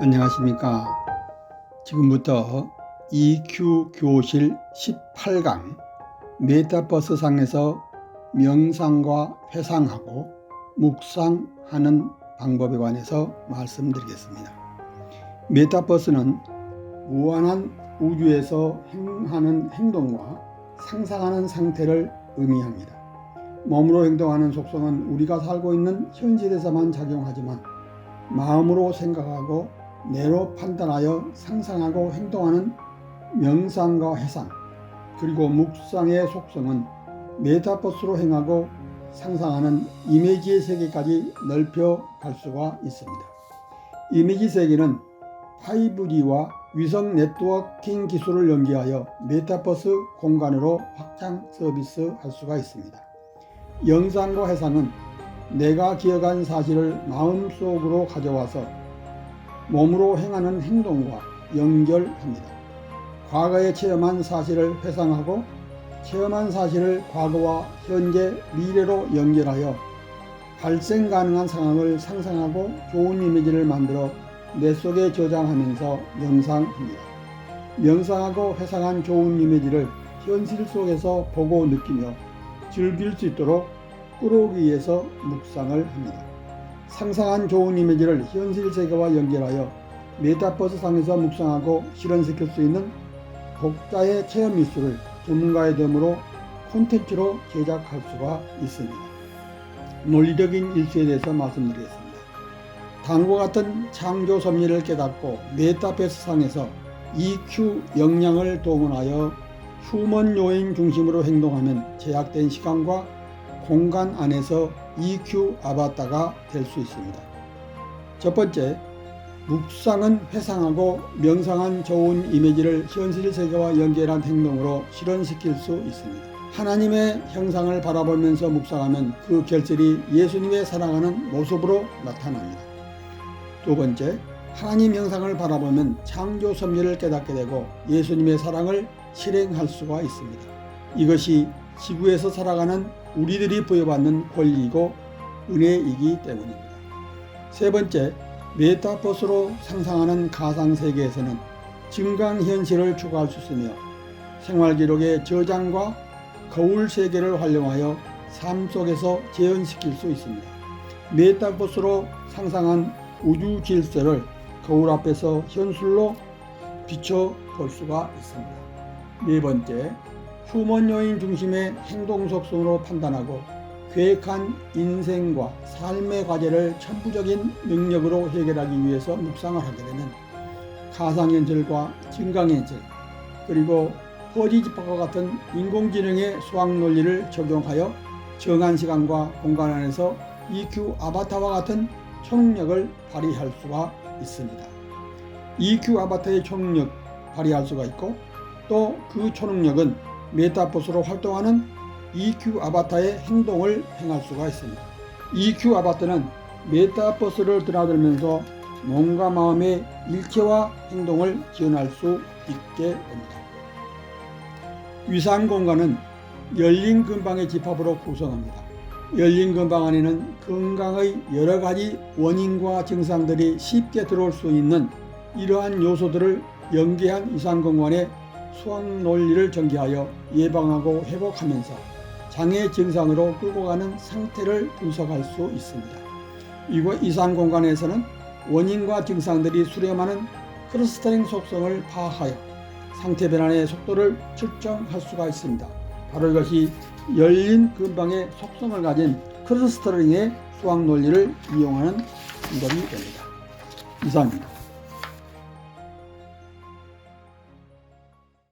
안녕하십니까. 지금부터 EQ 교실 18강 메타버스 상에서 명상과 회상하고 묵상하는 방법에 관해서 말씀드리겠습니다. 메타버스는 무한한 우주에서 행하는 행동과 상상하는 상태를 의미합니다. 몸으로 행동하는 속성은 우리가 살고 있는 현실에서만 작용하지만 마음으로 생각하고 뇌로 판단하여 상상하고 행동하는 명상과 해상 그리고 묵상의 속성은 메타버스로 행하고 상상하는 이미지의 세계까지 넓혀 갈 수가 있습니다. 이미지 세계는 5G와 위성 네트워킹 기술을 연계하여 메타버스 공간으로 확장 서비스 할 수가 있습니다. 영상과 해상은 내가 기억한 사실을 마음속으로 가져와서 몸으로 행하는 행동과 연결합니다. 과거에 체험한 사실을 회상하고 체험한 사실을 과거와 현재, 미래로 연결하여 발생 가능한 상황을 상상하고 좋은 이미지를 만들어 뇌 속에 저장하면서 명상합니다. 명상하고 회상한 좋은 이미지를 현실 속에서 보고 느끼며 즐길 수 있도록 끌어오기 위해서 묵상을 합니다. 상상한 좋은 이미지를 현실 세계와 연결하여 메타버스 상에서 묵상하고 실현시킬 수 있는 독자의 체험 미술을 전문가의 도움으로 콘텐츠로 제작할 수가 있습니다. 논리적인 일수에 대해서 말씀드리겠습니다. 다음과 같은 창조 섭리를 깨닫고 메타버스 상에서 EQ 역량을 동원하여 휴먼 요인 중심으로 행동하면 제약된 시간과 공간 안에서 EQ 아바타가 될 수 있습니다. 첫 번째, 묵상은 회상하고 명상한 좋은 이미지를 현실 세계와 연결한 행동으로 실현시킬 수 있습니다. 하나님의 형상을 바라보면서 묵상하면 그 결실이 예수님의 사랑하는 모습으로 나타납니다. 두 번째, 하나님 형상을 바라보면 창조 섭리를 깨닫게 되고 예수님의 사랑을 실행할 수가 있습니다. 이것이 지구에서 살아가는 우리들이 부여받는 권리이고 은혜이기 때문입니다. 세 번째, 메타버스로 상상하는 가상세계에서는 증강현실을 추구할 수 있으며 생활기록의 저장과 거울 세계를 활용하여 삶 속에서 재현시킬 수 있습니다. 메타버스로 상상한 우주 질서를 거울 앞에서 현실로 비춰 볼 수가 있습니다. 네 번째, 휴먼 요인 중심의 행동 속성으로 판단하고 계획한 인생과 삶의 과제를 천부적인 능력으로 해결하기 위해서 묵상을 하게 되면 가상현실과 증강현실 그리고 허지집합과 같은 인공지능의 수학 논리를 적용하여 정한 시간과 공간 안에서 EQ 아바타와 같은 초능력을 발휘할 수가 있습니다. EQ 아바타의 초능력 발휘할 수가 있고 또 그 초능력은 메타버스로 활동하는 EQ 아바타의 행동을 행할 수가 있습니다. EQ 아바타는 메타버스를 드나들면서 몸과 마음의 일체와 행동을 지원할 수 있게 됩니다. 위상 공간은 열린 근방의 집합으로 구성합니다. 열린 근방 안에는 건강의 여러 가지 원인과 증상들이 쉽게 들어올 수 있는 이러한 요소들을 연계한 이상 공간의 수학 논리를 전개하여 예방하고 회복하면서 장애 증상으로 끌고 가는 상태를 분석할 수 있습니다. 이거 이상 공간에서는 원인과 증상들이 수렴하는 크러스터링 속성을 파악하여 상태 변환의 속도를 측정할 수가 있습니다. 바로 이것이 열린 근방의 속성을 가진 크러스터링의 수학 논리를 이용하는 방법이 됩니다. 이상입니다.